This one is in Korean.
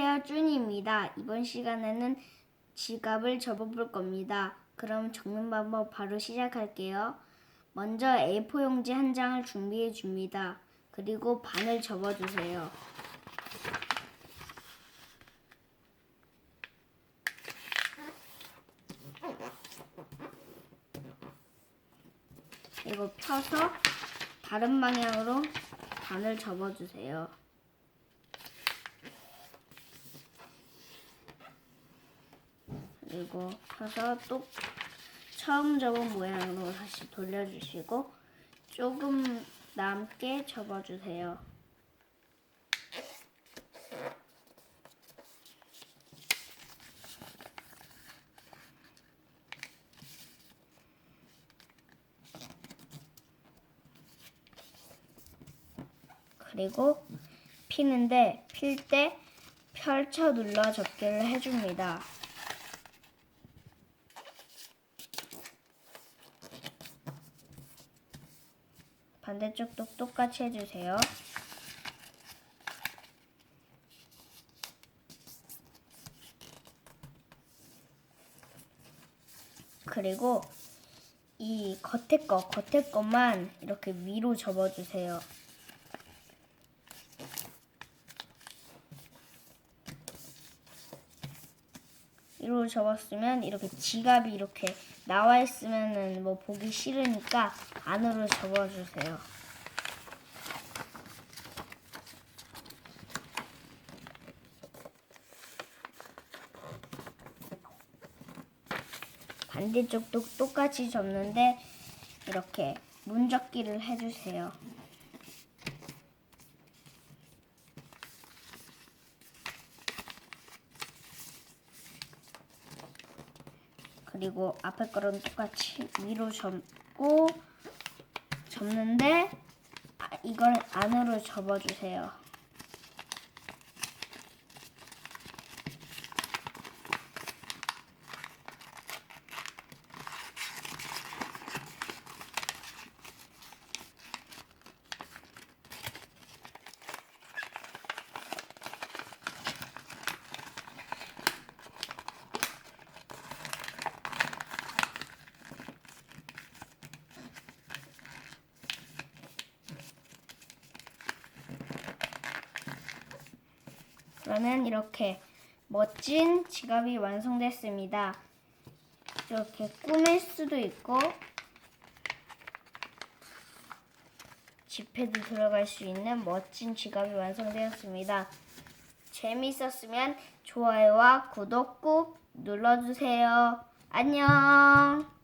안녕하세요, 쭈니입니다. 이번 시간에는 지갑을 접어볼 겁니다. 그럼 적는 방법 바로 시작할게요. 먼저 A4 용지 한 장을 준비해 줍니다. 그리고 반을 접어주세요. 그리고 펴서 다른 방향으로 반을 접어주세요. 그리고 펴서 또 처음 접은 모양으로 다시 돌려주시고 조금 남게 접어주세요. 그리고 피는데 필 때 펼쳐 눌러 접기를 해줍니다. 반대쪽도 똑같이 해주세요. 그리고 이 겉에 거, 겉에 것만 이렇게 위로 접어주세요. 위로 접었으면 이렇게 지갑이 이렇게 나와 있으면은 뭐 보기 싫으니까 안으로 접어주세요. 반대쪽도 똑같이 접는데 이렇게 문접기를 해주세요. 그리고 앞에 거랑 똑같이 위로 접고 접는데 아, 이걸 안으로 접어주세요. 그러면 이렇게 멋진 지갑이 완성됐습니다. 이렇게 꾸밀 수도 있고 지폐도 들어갈 수 있는 멋진 지갑이 완성되었습니다. 재미있었으면 좋아요와 구독 꾹 눌러주세요. 안녕!